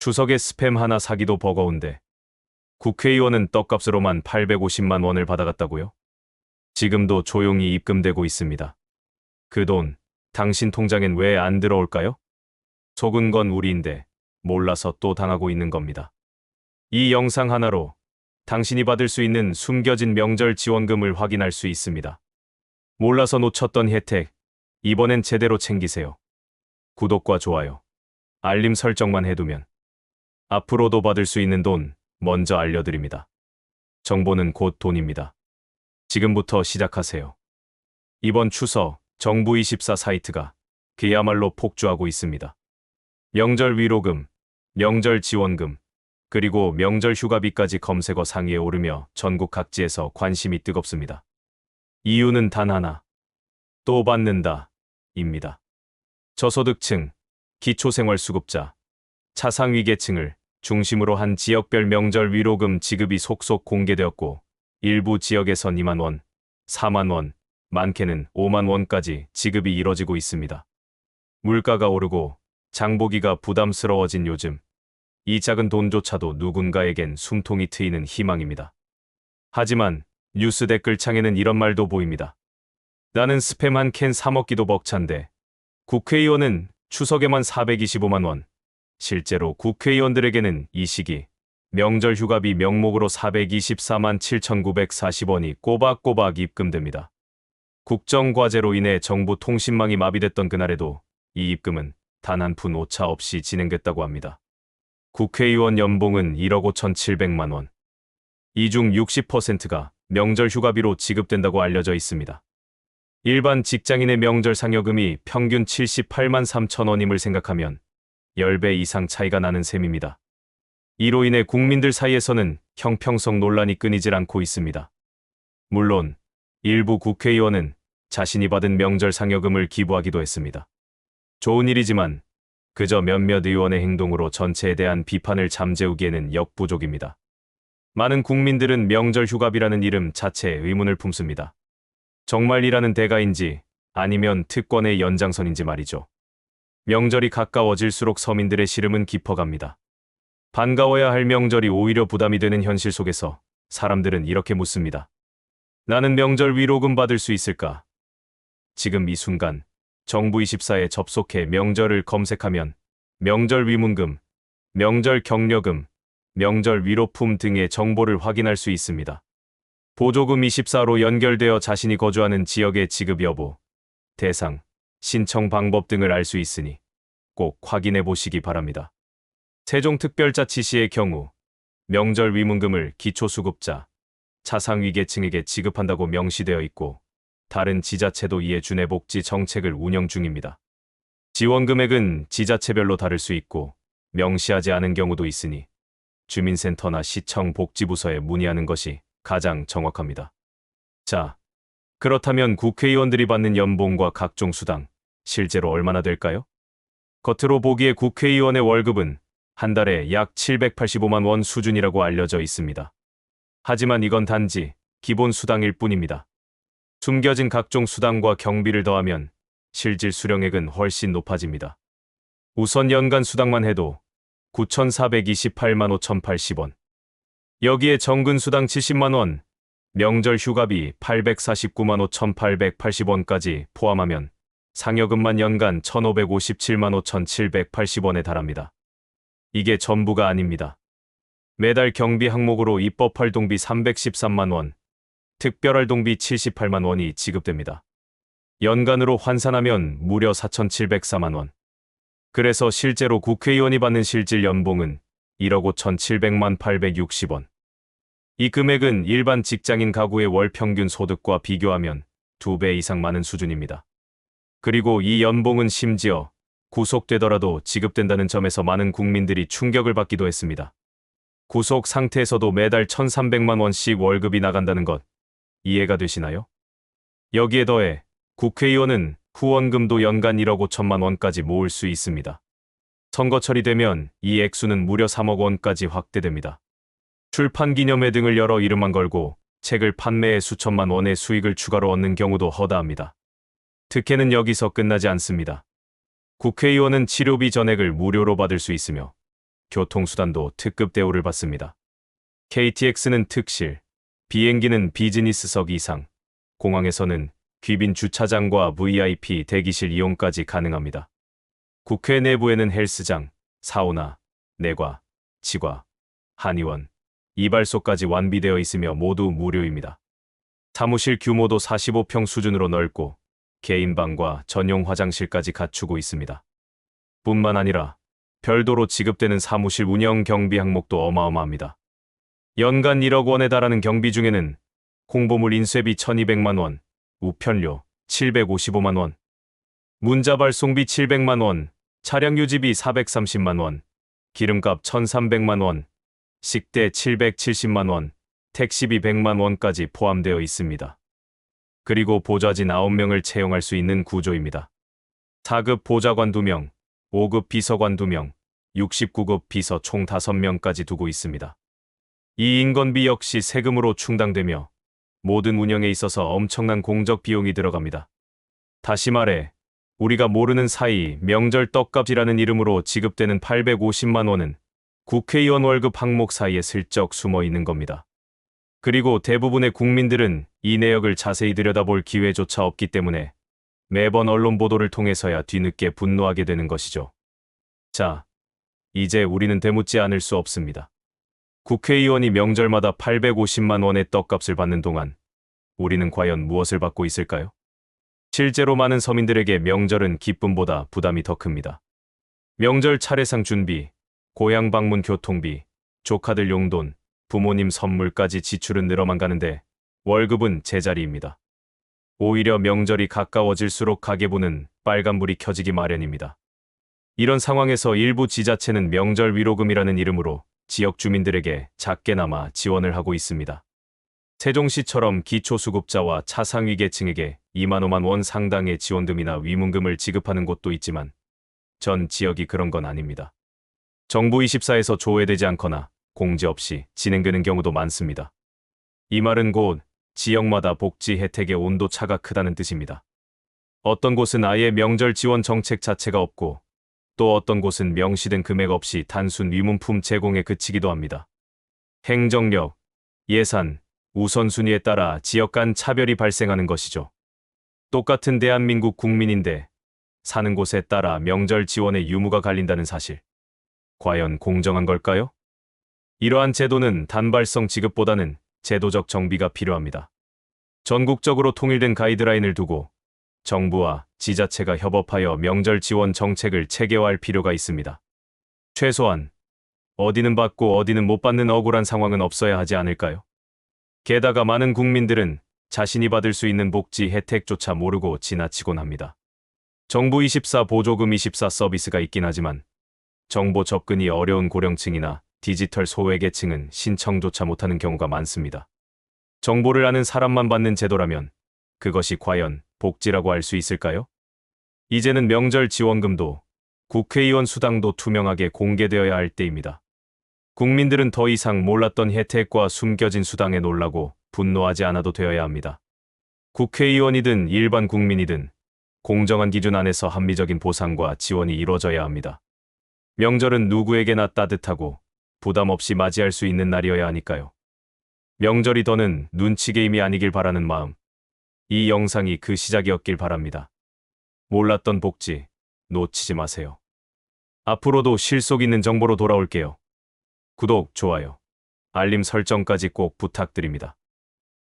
추석에 스팸 하나 사기도 버거운데 국회의원은 떡값으로만 850만 원을 받아갔다고요? 지금도 조용히 입금되고 있습니다. 그 돈 당신 통장엔 왜 안 들어올까요? 속은 건 우리인데 몰라서 또 당하고 있는 겁니다. 이 영상 하나로 당신이 받을 수 있는 숨겨진 명절 지원금을 확인할 수 있습니다. 몰라서 놓쳤던 혜택, 이번엔 제대로 챙기세요. 구독과 좋아요, 알림 설정만 해두면 앞으로도 받을 수 있는 돈 먼저 알려드립니다. 정보는 곧 돈입니다. 지금부터 시작하세요. 이번 추석 정부24 사이트가 그야말로 폭주하고 있습니다. 명절 위로금, 명절 지원금, 그리고 명절 휴가비까지 검색어 상위에 오르며 전국 각지에서 관심이 뜨겁습니다. 이유는 단 하나. 또 받는다. 입니다. 저소득층, 기초생활수급자, 차상위계층을 중심으로 한 지역별 명절 위로금 지급이 속속 공개되었고 일부 지역에선 2만 원, 4만 원, 많게는 5만 원까지 지급이 이뤄지고 있습니다. 물가가 오르고 장보기가 부담스러워진 요즘 이 작은 돈조차도 누군가에겐 숨통이 트이는 희망입니다. 하지만 뉴스 댓글창에는 이런 말도 보입니다. 나는 스팸 한 캔 사먹기도 벅찬데 국회의원은 추석에만 425만 원. 실제로 국회의원들에게는 이 시기 명절 휴가비 명목으로 424만 7,940원이 꼬박꼬박 입금됩니다. 국정과제로 인해 정부 통신망이 마비됐던 그날에도 이 입금은 단 한 푼 오차 없이 진행됐다고 합니다. 국회의원 연봉은 1억 5,700만 원. 이 중 60%가 명절 휴가비로 지급된다고 알려져 있습니다. 일반 직장인의 명절 상여금이 평균 78만 3천 원임을 생각하면 10배 이상 차이가 나는 셈입니다. 이로 인해 국민들 사이에서는 형평성 논란이 끊이질 않고 있습니다. 물론 일부 국회의원은 자신이 받은 명절 상여금을 기부하기도 했습니다. 좋은 일이지만 그저 몇몇 의원의 행동으로 전체에 대한 비판을 잠재우기에는 역부족입니다. 많은 국민들은 명절 휴가비라는 이름 자체에 의문을 품습니다. 정말 일하는 대가인지 아니면 특권의 연장선인지 말이죠. 명절이 가까워질수록 서민들의 시름은 깊어갑니다. 반가워야 할 명절이 오히려 부담이 되는 현실 속에서 사람들은 이렇게 묻습니다. 나는 명절 위로금 받을 수 있을까? 지금 이 순간 정부 24에 접속해 명절을 검색하면 명절 위문금, 명절 격려금, 명절 위로품 등의 정보를 확인할 수 있습니다. 보조금 24로 연결되어 자신이 거주하는 지역의 지급 여부, 대상, 신청 방법 등을 알 수 있으니 꼭 확인해 보시기 바랍니다. 세종특별자치시의 경우 명절 위문금을 기초수급자, 차상위계층에게 지급한다고 명시되어 있고 다른 지자체도 이에 준해 복지 정책을 운영 중입니다. 지원 금액은 지자체별로 다를 수 있고 명시하지 않은 경우도 있으니 주민센터나 시청 복지부서에 문의하는 것이 가장 정확합니다. 자, 그렇다면 국회의원들이 받는 연봉과 각종 수당, 실제로 얼마나 될까요? 겉으로 보기에 국회의원의 월급은 한 달에 약 785만 원 수준이라고 알려져 있습니다. 하지만 이건 단지 기본 수당일 뿐입니다. 숨겨진 각종 수당과 경비를 더하면 실질 수령액은 훨씬 높아집니다. 우선 연간 수당만 해도 9,428만 5,080원. 여기에 정근 수당 70만 원, 명절 휴가비 849만 5,880원까지 포함하면 상여금만 연간 1,557만 5,780원에 달합니다. 이게 전부가 아닙니다. 매달 경비 항목으로 입법 활동비 313만 원, 특별 활동비 78만 원이 지급됩니다. 연간으로 환산하면 무려 4,704만 원. 그래서 실제로 국회의원이 받는 실질 연봉은 1억 5,700만 860원. 이 금액은 일반 직장인 가구의 월 평균 소득과 비교하면 두배 이상 많은 수준입니다. 그리고 이 연봉은 심지어 구속되더라도 지급된다는 점에서 많은 국민들이 충격을 받기도 했습니다. 구속 상태에서도 매달 1,300만 원씩 월급이 나간다는 것 이해가 되시나요? 여기에 더해 국회의원은 후원금도 연간 1억 5천만 원까지 모을 수 있습니다. 선거철이 되면 이 액수는 무려 3억 원까지 확대됩니다. 출판 기념회 등을 열어 이름만 걸고 책을 판매해 수천만 원의 수익을 추가로 얻는 경우도 허다합니다. 특혜는 여기서 끝나지 않습니다. 국회의원은 치료비 전액을 무료로 받을 수 있으며 교통수단도 특급 대우를 받습니다. KTX는 특실, 비행기는 비즈니스석 이상, 공항에서는 귀빈 주차장과 VIP 대기실 이용까지 가능합니다. 국회 내부에는 헬스장, 사우나, 내과, 치과, 한의원, 이발소까지 완비되어 있으며 모두 무료입니다. 사무실 규모도 45평 수준으로 넓고 개인 방과 전용 화장실까지 갖추고 있습니다. 뿐만 아니라 별도로 지급되는 사무실 운영 경비 항목도 어마어마합니다. 연간 1억 원에 달하는 경비 중에는 홍보물 인쇄비 1200만 원, 우편료 755만 원, 문자 발송비 700만 원, 차량 유지비 430만 원, 기름값 1300만 원, 식대 770만 원, 택시비 100만 원까지 포함되어 있습니다. 그리고 보좌진 9명을 채용할 수 있는 구조입니다. 4급 보좌관 2명, 5급 비서관 2명, 69급 비서 총 5명까지 두고 있습니다. 이 인건비 역시 세금으로 충당되며 모든 운영에 있어서 엄청난 공적 비용이 들어갑니다. 다시 말해, 우리가 모르는 사이 명절 떡값이라는 이름으로 지급되는 850만 원은 국회의원 월급 항목 사이에 슬쩍 숨어 있는 겁니다. 그리고 대부분의 국민들은 이 내역을 자세히 들여다볼 기회조차 없기 때문에 매번 언론 보도를 통해서야 뒤늦게 분노하게 되는 것이죠. 자, 이제 우리는 되묻지 않을 수 없습니다. 국회의원이 명절마다 850만 원의 떡값을 받는 동안 우리는 과연 무엇을 받고 있을까요? 실제로 많은 서민들에게 명절은 기쁨보다 부담이 더 큽니다. 명절 차례상 준비, 고향 방문 교통비, 조카들 용돈, 부모님 선물까지 지출은 늘어만 가는데 월급은 제자리입니다. 오히려 명절이 가까워질수록 가계부는 빨간불이 켜지기 마련입니다. 이런 상황에서 일부 지자체는 명절 위로금이라는 이름으로 지역 주민들에게 작게나마 지원을 하고 있습니다. 세종시처럼 기초수급자와 차상위계층에게 2만 5만 원 상당의 지원금이나 위문금을 지급하는 곳도 있지만 전 지역이 그런 건 아닙니다. 정부 24에서 조회되지 않거나 공지 없이 진행되는 경우도 많습니다. 이 말은 곧 지역마다 복지 혜택의 온도 차가 크다는 뜻입니다. 어떤 곳은 아예 명절 지원 정책 자체가 없고 또 어떤 곳은 명시된 금액 없이 단순 위문품 제공에 그치기도 합니다. 행정력, 예산, 우선순위에 따라 지역 간 차별이 발생하는 것이죠. 똑같은 대한민국 국민인데 사는 곳에 따라 명절 지원의 유무가 갈린다는 사실. 과연 공정한 걸까요? 이러한 제도는 단발성 지급보다는 제도적 정비가 필요합니다. 전국적으로 통일된 가이드라인을 두고 정부와 지자체가 협업하여 명절 지원 정책을 체계화할 필요가 있습니다. 최소한 어디는 받고 어디는 못 받는 억울한 상황은 없어야 하지 않을까요? 게다가 많은 국민들은 자신이 받을 수 있는 복지 혜택조차 모르고 지나치곤 합니다. 정부 24 보조금 24 서비스가 있긴 하지만 정보 접근이 어려운 고령층이나 디지털 소외계층은 신청조차 못하는 경우가 많습니다. 정보를 아는 사람만 받는 제도라면 그것이 과연 복지라고 할 수 있을까요? 이제는 명절 지원금도 국회의원 수당도 투명하게 공개되어야 할 때입니다. 국민들은 더 이상 몰랐던 혜택과 숨겨진 수당에 놀라고 분노하지 않아도 되어야 합니다. 국회의원이든 일반 국민이든 공정한 기준 안에서 합리적인 보상과 지원이 이루어져야 합니다. 명절은 누구에게나 따뜻하고 부담 없이 맞이할 수 있는 날이어야 하니까요. 명절이 더는 눈치 게임이 아니길 바라는 마음. 이 영상이 그 시작이었길 바랍니다. 몰랐던 복지 놓치지 마세요. 앞으로도 실속 있는 정보로 돌아올게요. 구독, 좋아요, 알림 설정까지 꼭 부탁드립니다.